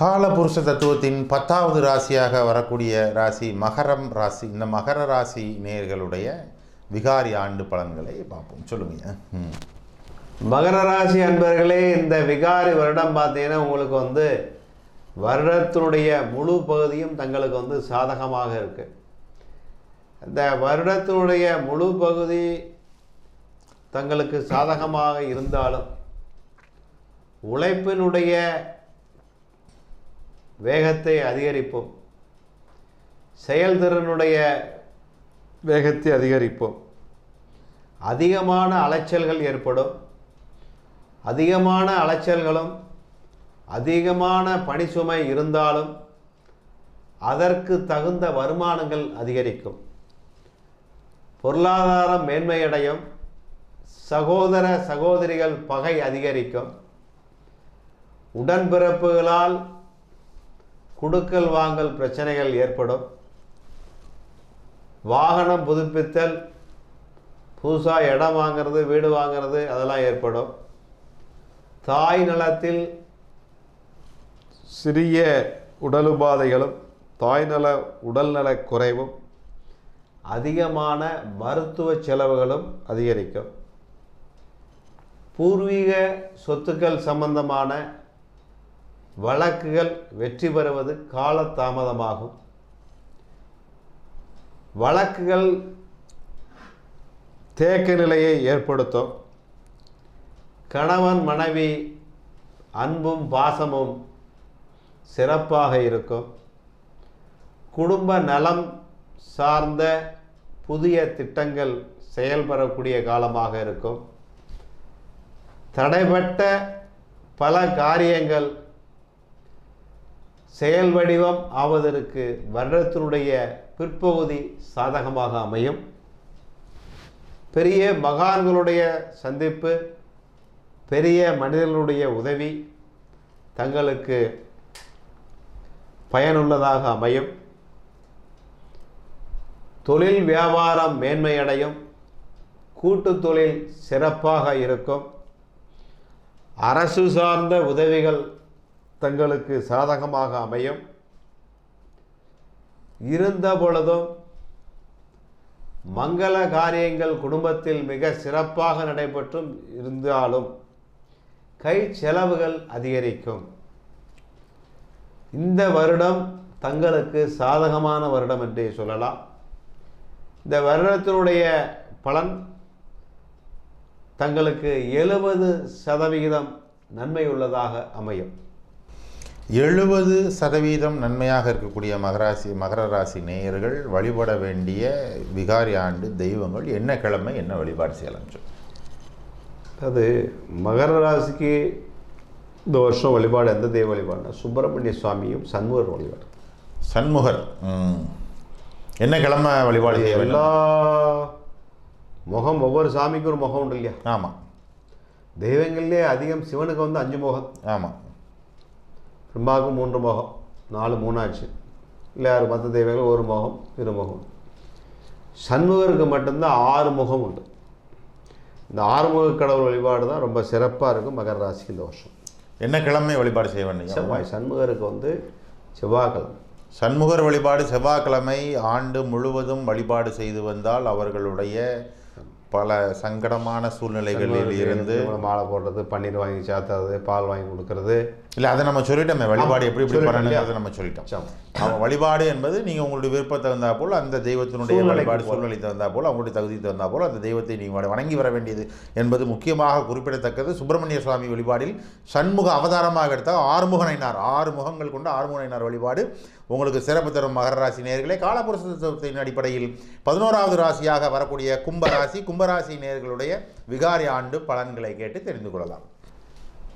காலபுருஷ தத்துவத்தின் பத்தாவது ராசியாக வரக்கூடிய ராசி மகரம் ராசி. இந்த மகர ராசி நேர்களுடைய விகாரி ஆண்டு பலன்களை பார்ப்போம். சொல்லுங்க. மகர ராசி அன்பர்களே இந்த விகாரி வருடம் பார்த்தீங்கன்னா உங்களுக்கு வந்து வருடத்தினுடைய முழு பகுதியும் தங்களுக்கு வந்து சாதகமாக இருக்கு. இந்த வருடத்தினுடைய முழு பகுதி தங்களுக்கு சாதகமாக இருந்தாலும் உழைப்பினுடைய வேகத்தை அதிகரிப்போம். செயல்திறனுடைய வேகத்தை அதிகரிப்போம். அதிகமான அலைச்சல்கள் ஏற்படும். அதிகமான அலைச்சல்களும் அதிகமான பணிசுமை இருந்தாலும் அதற்கு தகுந்த வருமானங்கள் அதிகரிக்கும். பொருளாதாரம் மேன்மையடையும். சகோதர சகோதரிகள் பகை அதிகரிக்கும். உடன்பிறப்புகளால் குடுக்கல் வாங்கல் பிரச்சனைகள் ஏற்படும். வாகனம் புதுப்பித்தல் புதுசாக இடம் வாங்குறது வீடு வாங்குறது அதெல்லாம் ஏற்படும். தாய் நலத்தில் சிறிய உடல் உபாதைகளும் தாய் நல உடல்நல குறைவும் அதிகமான மருத்துவ செலவுகளும் அதிகரிக்கும். பூர்வீக சொத்துக்கள் சம்பந்தமான வழக்குகள் வெற்றி பெறுவது காலதாமதமாகும். வழக்குகள் தேக்க நிலையை ஏற்படுத்தும். கணவன் மனைவி அன்பும் பாசமும் சிறப்பாக இருக்கும். குடும்ப நலம் சார்ந்த புதிய திட்டங்கள் செயல்படக்கூடிய காலமாக இருக்கும். தடைப்பட்ட பல காரியங்கள் செயல் வடிவம் ஆவதற்கு வருடத்தினுடைய பிற்பகுதி சாதகமாக அமையும். பெரிய மகான்களுடைய சந்திப்பு பெரிய மனிதர்களுடைய உதவி தங்களுக்கு பயனுள்ளதாக அமையும். தொழில் வியாபாரம் மேன்மையடையும். கூட்டு தொழில் சிறப்பாக இருக்கும். அரசு சார்ந்த உதவிகள் தங்களுக்கு சாதகமாக அமையும். இருந்த பொழுதும் மங்கள காரியங்கள் குடும்பத்தில் மிக சிறப்பாக நடைபெற்றும் இருந்தாலும் கை செலவுகள் அதிகரிக்கும். இந்த வருடம் தங்களுக்கு சாதகமான வருடம் என்றே சொல்லலாம். இந்த வருடத்தினுடைய பலன் தங்களுக்கு எழுபது சதவிகிதம் நன்மை உள்ளதாக அமையும். எழுபது சதவீதம் நன்மையாக இருக்கக்கூடிய மகராசி மகர ராசி நேயர்கள் வழிபட வேண்டிய விகாரி ஆண்டு தெய்வங்கள் என்ன கிழமை என்ன வழிபாடு செய்யலாம் சொல்லு. அது மகர ராசிக்கு இந்த வருஷம் வழிபாடு எந்த தெய்வ வழிபாடுனா சுப்பிரமணிய சுவாமியும் சண்முகர் வழிபாடு. சண்முகர். என்ன கிழமை வழிபாடு செய்ய எல்லா முகம் ஒவ்வொரு சாமிக்கும் ஒரு முகம் உண்டு இல்லையா? ஆமாம் தெய்வங்கள்லேயே அதிகம் சிவனுக்கு வந்து அஞ்சு முகம். ஆமாம் பிரம்மாவுக்கு மூன்று முகம். நாலு மூணாச்சு. இல்லை யார் மற்ற தெய்வங்கள் ஒரு முகம் இரு முகம். சண்முகருக்கு மட்டும்தான் ஆறு முகம் உண்டு. இந்த ஆறுமுக கடவுள் வழிபாடு தான் ரொம்ப சிறப்பாக இருக்கும் மகர ராசிக்கு இந்த வருஷம் என்ன கிழமை வழிபாடு செய்ய வேண்டும் செவ்வாய் சண்முகருக்கு வந்து செவ்வாய்க்கிழமை. சண்முகர் வழிபாடு செவ்வாய்க்கிழமை ஆண்டு முழுவதும் வழிபாடு செய்து வந்தால் அவர்களுடைய பல சங்கடமான சூழ்நிலைகளில் இருந்து மாலை போடுறது பன்னீர் வாங்கி சாத்துறது பால் வாங்கி கொடுக்கறது. இல்லை அதை நம்ம சொல்லிட்டோமே. வழிபாடு எப்படி எப்படி பண்ணணுங்கிறத நம்ம சொல்லிட்டோம். அவன் வழிபாடு என்பது நீங்கள் உங்களுடைய விருப்பம் தகுந்தா போல் அந்த தெய்வத்தினுடைய வழிபாடு. சூழ்நிலை தகுந்தா போல் அவங்களுடைய தகுதி தகுந்தா போல் அந்த தெய்வத்தை நீங்கள் வணங்கி வர வேண்டியது என்பது முக்கியமாக குறிப்பிடத்தக்கது. சுப்பிரமணிய சுவாமி வழிபாடில் சண்முக அவதாரமாக எடுத்தால் ஆறுமுக நயினார் ஆறு முகங்கள் கொண்ட ஆறுமுக நயினார் வழிபாடு. உங்களுக்கு சிறப்பு தரும் மகர ராசி நேர்களே காலபுருஷ அடிப்படையில் பதினோராவது ராசியாக வரக்கூடிய கும்பராசி கும்பராசி நேயர்களுடைய விகாரி ஆண்டு பலன்களை கேட்டு தெரிந்து கொள்ளலாம்.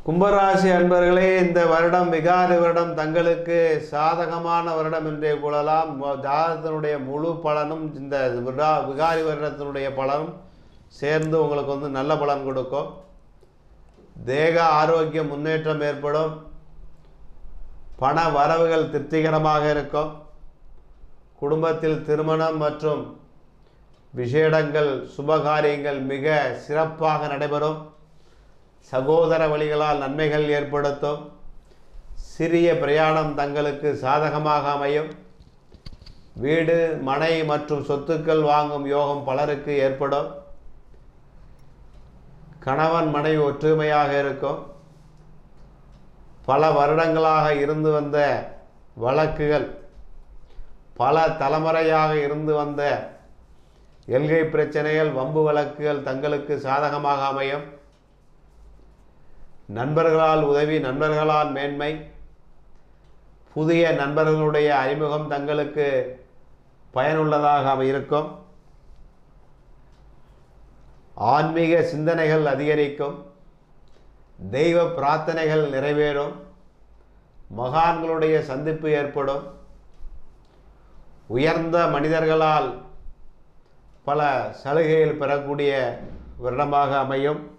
கும்பராசி அன்பர்களே இந்த வருடம் விகாரி வருடம் தங்களுக்கு சாதகமான வருடம் என்றே கூறலாம் ஜாதகத்தினுடைய முழு பலனும் இந்த விடா விகாரி வருடத்தினுடைய பலனும் சேர்ந்து உங்களுக்கு வந்து நல்ல பலன் கொடுக்கும். தேக ஆரோக்கிய முன்னேற்றம் ஏற்படும். பண வரவுகள் திருப்திகரமாக இருக்கும். குடும்பத்தில் திருமணம் மற்றும் விசேடங்கள் சுபகாரியங்கள் மிக சிறப்பாக நடைபெறும். சகோதர வழிகளால் நன்மைகள் ஏற்படுத்தும். சிறிய பிரயாணம் தங்களுக்கு சாதகமாக அமையும். வீடு மனை மற்றும் சொத்துக்கள் வாங்கும் யோகம் பலருக்கு ஏற்படும். கணவன் மனைவி ஒற்றுமையாக இருக்கும். பல வருடங்களாக இருந்து வந்த வழக்குகள் பல தலைமுறையாக இருந்து வந்த எல்கை பிரச்சனைகள் வம்பு வழக்குகள் தங்களுக்கு சாதகமாக அமையும். நண்பர்களால் உதவி நண்பர்களால் மேன்மை. புதிய நண்பர்களுடைய அறிமுகம் தங்களுக்கு பயனுள்ளதாக இருக்கும். ஆன்மீக சிந்தனைகள் அதிகரிக்கும். தெய்வ பிரார்த்தனைகள் நிறைவேறும். மகான்களுடைய சந்திப்பு ஏற்படும். உயர்ந்த மனிதர்களால் பல சலுகைகள் பெறக்கூடிய வருடமாக அமையும்.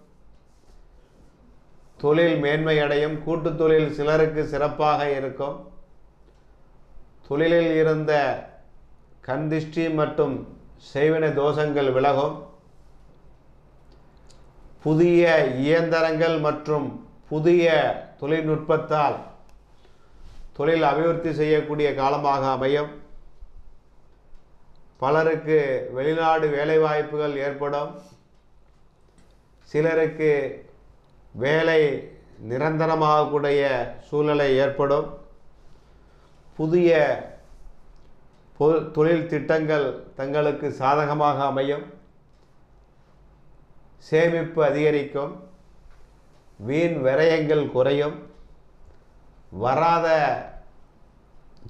தொழில் மேன்மை அடையும். தொழில் சிலருக்கு சிறப்பாக இருக்கும். தொழிலில் இருந்த கண்திஷ்டி மற்றும் செய்வினை தோஷங்கள் விலகும். புதிய இயந்திரங்கள் மற்றும் புதிய தொழில்நுட்பத்தால் தொழில் அபிவிருத்தி செய்யக்கூடிய காலமாக அமையும். பலருக்கு வெளிநாடு வேலைவாய்ப்புகள் ஏற்படும். சிலருக்கு வேலை நிரந்தரமாகக்கூடிய சூழ்நிலை ஏற்படும். புதிய பொ- தொழில் திட்டங்கள் தங்களுக்கு சாதகமாக அமையும். சேமிப்பு அதிகரிக்கும் வீண் விரயங்கள் குறையும் வராத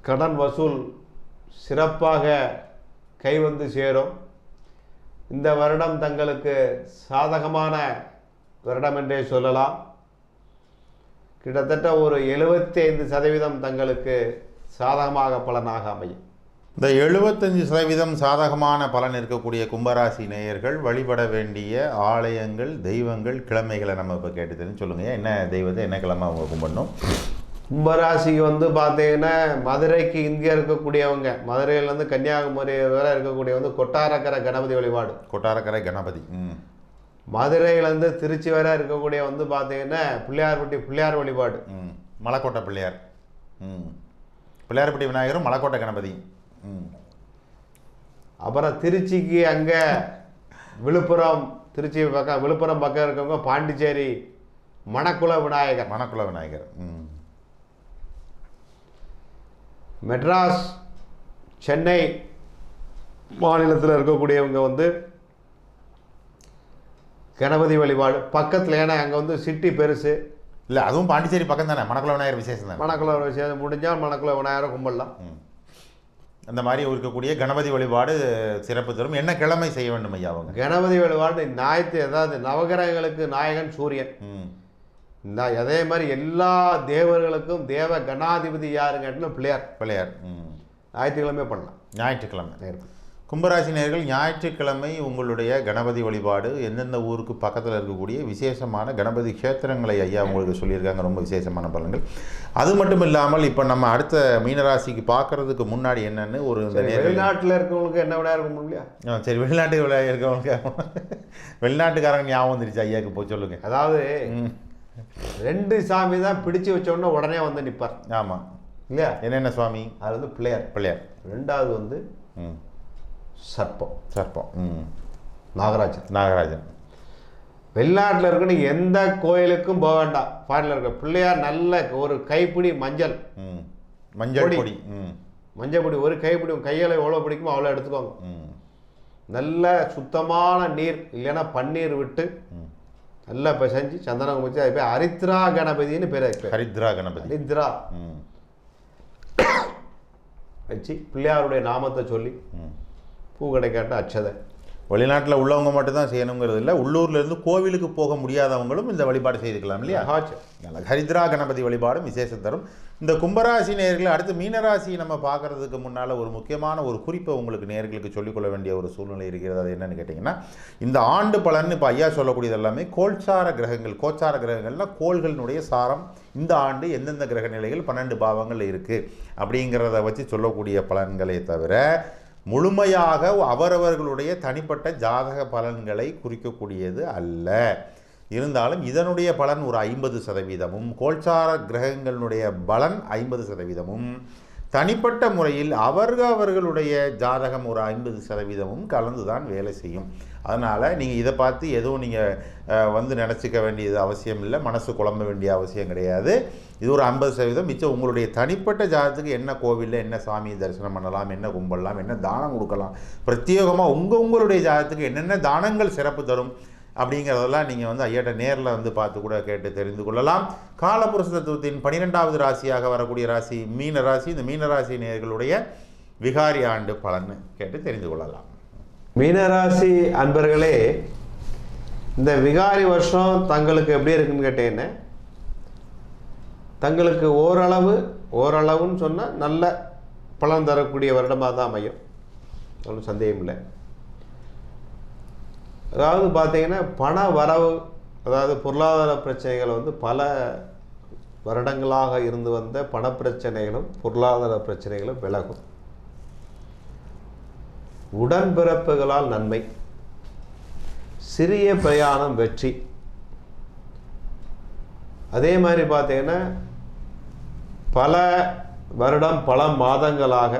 கடன் வசூல் சிறப்பாக கைவந்து சேரும். இந்த வருடம் தங்களுக்கு சாதகமான வருடம் என்றே சொல்லலாம். கிட்டத்தட்ட ஒரு 75% சதவீதம் தங்களுக்கு சாதகமாக பலனாக அமையும். இந்த எழுபத்தஞ்சு சதவீதம் சாதகமான பலன் இருக்கக்கூடிய கும்பராசி நேயர்கள் வழிபட வேண்டிய ஆலயங்கள் தெய்வங்கள் கிழமைகளை நம்ம இப்போ கேட்டு தெரிஞ்சு சொல்லுங்கள் என்ன தெய்வத்தை என்ன கிழமை அவங்க கும்பிடணும்? கும்பராசிக்கு வந்து பார்த்தீங்கன்னா மதுரைக்கு இங்கே இருக்கக்கூடியவங்க மதுரையிலேருந்து கன்னியாகுமரி வரை இருக்கக்கூடிய வந்து கொட்டாரக்கரை கணபதி வழிபாடு. கொட்டாரக்கரை கணபதி ம். மதுரையிலேருந்து திருச்சி வரை இருக்கக்கூடிய வந்து பார்த்தீங்கன்னா பிள்ளையார்பட்டி பிள்ளையார் வழிபாடு. ம். மலைக்கோட்டை பிள்ளையார் ம். பிள்ளையார்பட்டி விநாயகரும் மலைக்கோட்டை கணபதி. அப்புறம் திருச்சிக்கு அங்கே விழுப்புரம் திருச்சி பக்கம் விழுப்புரம் பக்கம் இருக்கவங்க பாண்டிச்சேரி மணக்குள விநாயகர். மணக்குள விநாயகர். ம். மெட்ராஸ் சென்னை மாநிலத்தில் இருக்கக்கூடியவங்க வந்து கணபதி வழிபாடு. பக்கத்தில் ஏன்னா அங்கே வந்து சிட்டி பெருசு. இல்லை அதுவும் பாண்டிச்சேரி பக்கம் தானே மணக்குள விநாயகர் விசேஷம் தானே மணக்குள விஷயம் முடிஞ்சால் மணக்குள விநாயகரை கும்பிடலாம். ம். அந்த மாதிரி இருக்கக்கூடிய கணபதி வழிபாடு சிறப்பு தரும். என்ன கிழமை செய்ய வேண்டும் ஐயா அவங்க? கணபதி வழிபாடு ஞாயிற்று அதாவது நவகிரகங்களுக்கு நாயகன் சூரியன். இந்த அதே மாதிரி எல்லா தேவர்களுக்கும் தேவ கணாதிபதி யாருங்கன்னா பிள்ளையார். பிள்ளையார். ஞாயிற்றுக்கிழமை பண்ணலாம். ஞாயிற்றுக்கிழமை. கும்பராசி நேயர்கள் ஞாயிற்றுக்கிழமை உங்களுடைய கணபதி வழிபாடு எந்தெந்த ஊருக்கு பக்கத்தில் இருக்கக்கூடிய விசேஷமான கணபதி க்ஷேத்திரங்களை ஐயா உங்களுக்கு சொல்லியிருக்காங்க ரொம்ப விசேஷமான பலன்கள். அது மட்டும் இல்லாமல் இப்போ நம்ம அடுத்த மீனராசிக்கு பார்க்கறதுக்கு முன்னாடி என்னன்னு ஒரு இந்த நேர்கள் வெளிநாட்டுல இருக்கவங்களுக்கு என்ன விட இருக்கும் இல்லையா ஆ, சரி வெளிநாட்டு விளையா- இருக்கவங்க வெளிநாட்டுக்காரங்க ஞாபகம் வந்துருச்சு ஐயாவுக்கு போய் சொல்லுங்க. அதாவது ரெண்டு சாமி தான் பிடிச்சு வச்ச உடனே உடனே வந்து நிற்பார் ஆமாம் இல்லையா? என்னென்ன சுவாமி அது வந்து பிள்ளையார். பிள்ளையார். ரெண்டாவது வந்து ம். சர்ப்பம். சர்ப்பம். ம். நாகராஜன். நாகராஜன். வெளிநாட்டில் இருக்கணும் எந்த கோயிலுக்கும் போக வேண்டாம். பாட்டில் இருக்க பிள்ளையார் நல்ல ஒரு கைப்பிடி மஞ்சள். ம். மஞ்சள் பொடி. ம். மஞ்சள் பொடி. ஒரு கைப்பிடி கையில் எவ்வளோ பிடிக்குமோ அவ்வளோ எடுத்துக்கோங்க. ம். நல்ல சுத்தமான நீர் இல்லைன்னா பன்னீர் விட்டு ம். நல்லா பிசைஞ்சு சந்தனம் குமிச்சு அது பேர் ஹரித்ரா கணபதினு பேர். ஹரித்ரா கணபதி. ஹரித்ரா. வச்சு பிள்ளையாருடைய நாமத்தை சொல்லி ம். பூ கிடைக்காட்ட அச்சதை. வெளிநாட்டில் உள்ளவங்க மட்டும்தான் செய்யணுங்கிறது இல்லை உள்ளூர்ல இருந்து கோவிலுக்கு போக முடியாதவங்களும் இந்த வழிபாடு செய்துக்கலாம் இல்லையா? நல்ல ஹரித்ரா கணபதி வழிபாடும் விசேஷம் தரும். இந்த கும்பராசி நேயர்கள் அடுத்து மீனராசி நம்ம பார்க்கறதுக்கு முன்னால் ஒரு முக்கியமான ஒரு குறிப்பை உங்களுக்கு நேயர்களுக்கு சொல்லிக்கொள்ள வேண்டிய ஒரு சூழ்நிலை இருக்கிறது. அது என்னன்னு கேட்டிங்கன்னா இந்த ஆண்டு பலன் இப்போ ஐயா சொல்லக்கூடியது எல்லாமே கோல்சார கிரகங்கள் கோச்சார கிரகங்கள்னா கோள்களினுடைய சாரம். இந்த ஆண்டு எந்தெந்த கிரக நிலைகள் பன்னெண்டு பாவங்கள் இருக்குது அப்படிங்கிறத வச்சு சொல்லக்கூடிய பலன்களே தவிர முழுமையாக அவரவர்களுடைய தனிப்பட்ட ஜாதக பலன்களை குறிக்கக்கூடியது அல்ல. இருந்தாலும் இதனுடைய பலன் ஒரு ஐம்பது சதவீதமும் கோல்சார கிரகங்களுடைய பலன் ஐம்பது சதவீதமும் தனிப்பட்ட முறையில் அவர்கள் அவர்களுடைய ஜாதகம் ஒரு ஐம்பது சதவீதமும் கலந்து தான் வேலை செய்யும். அதனால் நீங்கள் இதை பார்த்து எதுவும் நீங்கள் வந்து நினச்சிக்க வேண்டியது அவசியம் இல்லை. மனசு குழம்ப வேண்டிய அவசியம் கிடையாது. இது ஒரு ஐம்பது சதவீதம். மிச்சம் உங்களுடைய தனிப்பட்ட ஜாதகத்துக்கு என்ன கோவிலில் என்ன சாமி தரிசனம் பண்ணலாம் என்ன கும்பிடலாம் என்ன தானம் கொடுக்கலாம் பிரத்யேகமாக உங்கள் உங்களுடைய ஜாதகத்துக்கு என்னென்ன தானங்கள் சிறப்பு தரும் அப்படிங்கிறதெல்லாம் நீங்கள் வந்து ஐயாட்ட நேரில் வந்து பார்த்து கூட கேட்டு தெரிந்து கொள்ளலாம். காலபுருஷ தத்துவத்தின் பன்னிரெண்டாவது ராசியாக வரக்கூடிய ராசி மீன ராசி. இந்த மீன ராசி நேர்களுடைய விகாரி ஆண்டு பலன் கேட்டு தெரிந்து கொள்ளலாம். மீனராசி அன்பர்களே இந்த விகாரி வருஷம் தங்களுக்கு எப்படி இருக்குன்னு கேட்டேன்னு தங்களுக்கு ஓரளவு ஓரளவுன்னு சொன்னால் நல்ல பலன் தரக்கூடிய வருடமாக தான் அமையும். ஒன்றும் சந்தேகம் இல்லை. அதாவது பார்த்தீங்கன்னா பண வரவு அதாவது பொருளாதார பிரச்சனைகள் வந்து பல வருடங்களாக இருந்து வந்த பணப்பிரச்சனைகளும் பொருளாதார பிரச்சனைகளும் விலகும். உடன்பிறப்புகளால் நன்மை. சிறிய பிரயாணம் வெற்றி. அதே மாதிரி பார்த்தீங்கன்னா பல வருடம் பல மாதங்களாக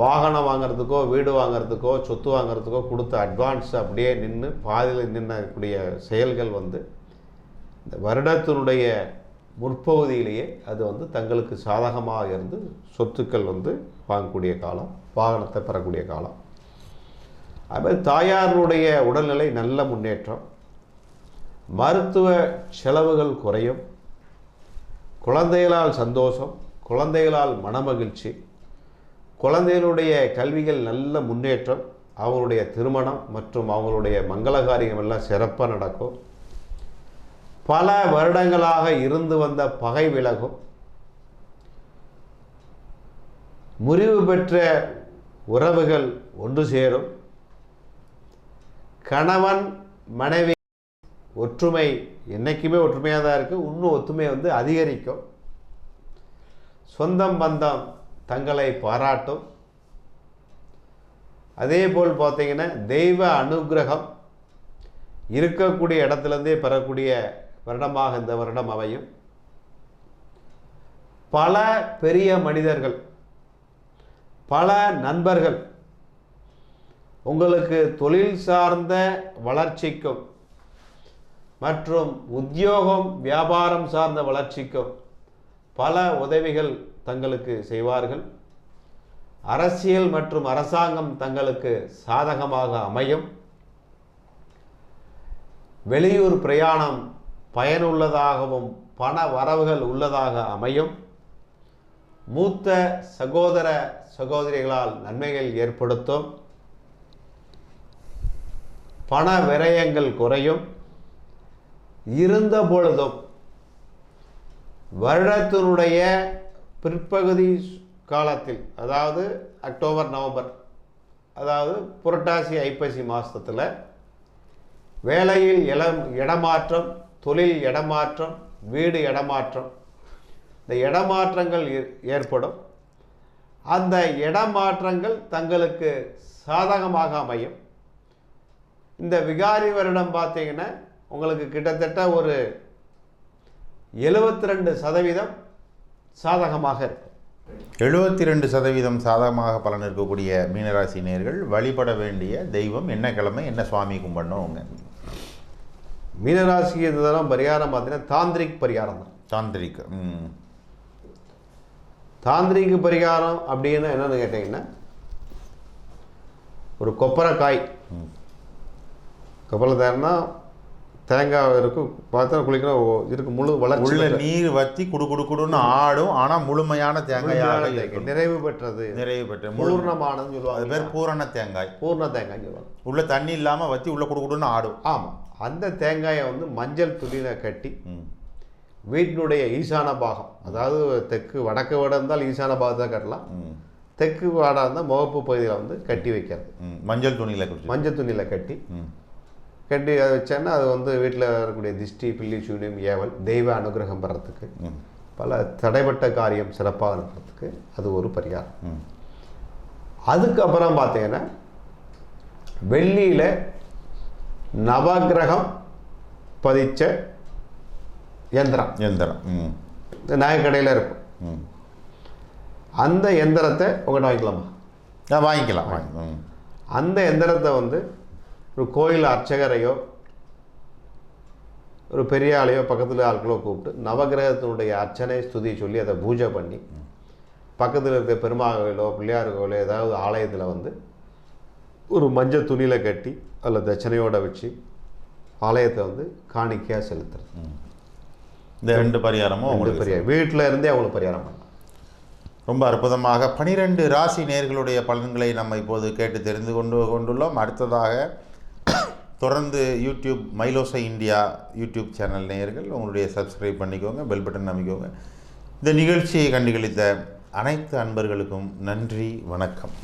வாகனம் வாங்குறதுக்கோ வீடு வாங்கிறதுக்கோ சொத்து வாங்குறதுக்கோ கொடுத்த அட்வான்ஸ் அப்படியே நின்று பாதியில் நின்றக்கூடிய செயல்கள் வந்து இந்த வருடத்தினுடைய முற்பகுதியிலேயே அது வந்து தங்களுக்கு சாதகமாக இருந்து சொத்துக்கள் வந்து வாங்கக்கூடிய காலம் வாகனத்தை பெறக்கூடிய காலம். அதுமாதிரி தாயாருடைய உடல்நிலை நல்ல முன்னேற்றம். மருத்துவ செலவுகள் குறையும். குழந்தைகளால் சந்தோஷம் குழந்தைகளால் மனமகிழ்ச்சி குழந்தைகளுடைய கல்விகள் நல்ல முன்னேற்றம் அவங்களுடைய திருமணம் மற்றும் அவங்களுடைய மங்கள காரியம் எல்லாம் சிறப்பாக நடக்கும். பல வருடங்களாக இருந்து வந்த பகை விலகும். முறிவு பெற்ற உறவுகள் ஒன்று சேரும். கணவன் மனைவி ஒற்றுமை என்றைக்குமே ஒற்றுமையாக தான் இருக்குது இன்னும் ஒற்றுமை வந்து அதிகரிக்கும். சொந்தம் பந்தம் தங்களை பாராட்டும். அதே போல் பார்த்தீங்கன்னா தெய்வ அனுக்கிரகம் இருக்கக்கூடிய இடத்துலேருந்தே பெறக்கூடிய வருடமாக இந்த வருடம் அமையும். பல பெரிய மனிதர்கள் பல நண்பர்கள் உங்களுக்கு தொழில் சார்ந்த வளர்ச்சிக்கும் மற்றும் உத்தியோகம் வியாபாரம் சார்ந்த வளர்ச்சிக்கும் பல உதவிகள் தங்களுக்கு செய்வார்கள். அரசியல் மற்றும் அரசாங்கம் தங்களுக்கு சாதகமாக அமையும். வெளியூர் பிரயாணம் பயனுள்ளதாகவும் பண வரவுகள் உள்ளதாக அமையும். மூத்த சகோதர சகோதரிகளால் நன்மைகள் ஏற்படுத்தும். பண விரயங்கள் குறையும். இருந்த பொழுதும் வருடத்தினுடைய பிற்பகுதி காலத்தில் அதாவது அக்டோபர் நவம்பர் அதாவது புரட்டாசி ஐப்பசி மாதத்தில் வேலையில் இளம் இடமாற்றம் தொழில் இடமாற்றம் வீடு இடமாற்றம் இந்த இடமாற்றங்கள் ஏற்படும். அந்த இடமாற்றங்கள் தங்களுக்கு சாதகமாக அமையும். இந்த விகாரி வருடம் பார்த்தீங்கன்னா உங்களுக்கு கிட்டத்தட்ட ஒரு எழுபத்தி ரெண்டு சதவீதம் சாதகமாக இருக்கும். எழுபத்தி ரெண்டு சதவீதம் சாதகமாக பலன் இருக்கக்கூடிய மீனராசி நேர்கள் வழிபட வேண்டிய தெய்வம் என்ன கிழமை என்ன சுவாமி கும்பிடணும் அவங்க மீனராசிக்கு இதுதான் பரிகாரம் பார்த்தீங்கன்னா தாந்திரிக் பரிகாரம் தான். தாந்திரிக் தாந்திரிக பரிகாரம் அப்படின்னு என்னன்னு கேட்டிங்கன்னா ஒரு கொப்பரைக்காய். கொப்பரை தேர்னா தேங்காய் இருக்கும் பார்த்தா குளிக்கிற இருக்கு முழு வளர்ச்சி உள்ள நீர் வத்தி குடு குடு குடுன்னு ஆடும் ஆனால் முழுமையான தேங்காயாக தேங்காய். நிறைவு பெற்றது. நிறைவு பெற்ற முழு பூர்ணமானதுன்னு அது சொல்லுவாங்க பேர் பூரண தேங்காய். பூர்ண தேங்காய்னு சொல்லுவாங்க உள்ள தண்ணி இல்லாமல் வத்தி உள்ள குடு குடுன்னு ஆடும். ஆமாம் அந்த தேங்காயை வந்து மஞ்சள் துணியில் கட்டி ம். வீட்டினுடைய ஈசான பாகம் அதாவது தெற்கு வடக்கு வட இருந்தால் ஈசான பாகத்தை கட்டலாம். தெற்கு வாடாக இருந்தால் முகப்பு பகுதியில் வந்து கட்டி வைக்கிறது. மஞ்சள் துணியில் மஞ்சள் துணியில் கட்டி ம். கட்டி அதை வச்சேன்னா அது வந்து வீட்டில் வரக்கூடிய திஷ்டி பில்லி சூனியம் ஏவல் தெய்வ அனுகிரகம் பெறத்துக்கு பல தடைப்பட்ட காரியம் சிறப்பாக நடக்கிறதுக்கு அது ஒரு பரிகாரம். அதுக்கப்புறம் பார்த்தீங்கன்னா வெள்ளியில் நவக்கிரகம் பதிச்ச எந்திரம். எந்திரம். இந்த நகைக்கடையில் இருக்கும். அந்த எந்திரத்தை உங்கள்கிட்ட வாங்கிக்கலாமா? வாங்கிக்கலாம் அந்த எந்திரத்தை வந்து ஒரு கோயில் அர்ச்சகரையோ ஒரு பெரிய ஆளையோ பக்கத்தில் ஆட்களோ கூப்பிட்டு நவகிரகத்தினுடைய அர்ச்சனை ஸ்துதி சொல்லி அதை பூஜை பண்ணி பக்கத்தில் இருக்க பெருமாள் கோயிலோ பிள்ளையார் கோயிலோ ஏதாவது ஆலயத்தில் வந்து ஒரு மஞ்சள் துணியில் கட்டி அதில் தட்சணையோட வச்சு ஆலயத்தை வந்து காணிக்கையாக செலுத்துறது. இந்த ரெண்டு பரிகாரமும் உங்களுக்கு பெரிய வீட்டில் இருந்தே அவங்களுக்கு பரிகாரம் பண்ணலாம். ரொம்ப அற்புதமாக பனிரெண்டு ராசி நேர்களுடைய பலன்களை நம்ம இப்போது கேட்டு தெரிந்து கொண்டு கொண்டுள்ளோம். அடுத்ததாக தொடர்ந்து YouTube Mylosai India YouTube channel நேயர்கள் உங்களுடைய சப்ஸ்கிரைப் பண்ணிக்கோங்க பெல் பட்டன் அமைக்கோங்க. இந்த நிகழ்ச்சியை கண்டுகளித்த அனைத்து அன்பர்களுக்கும் நன்றி வணக்கம்.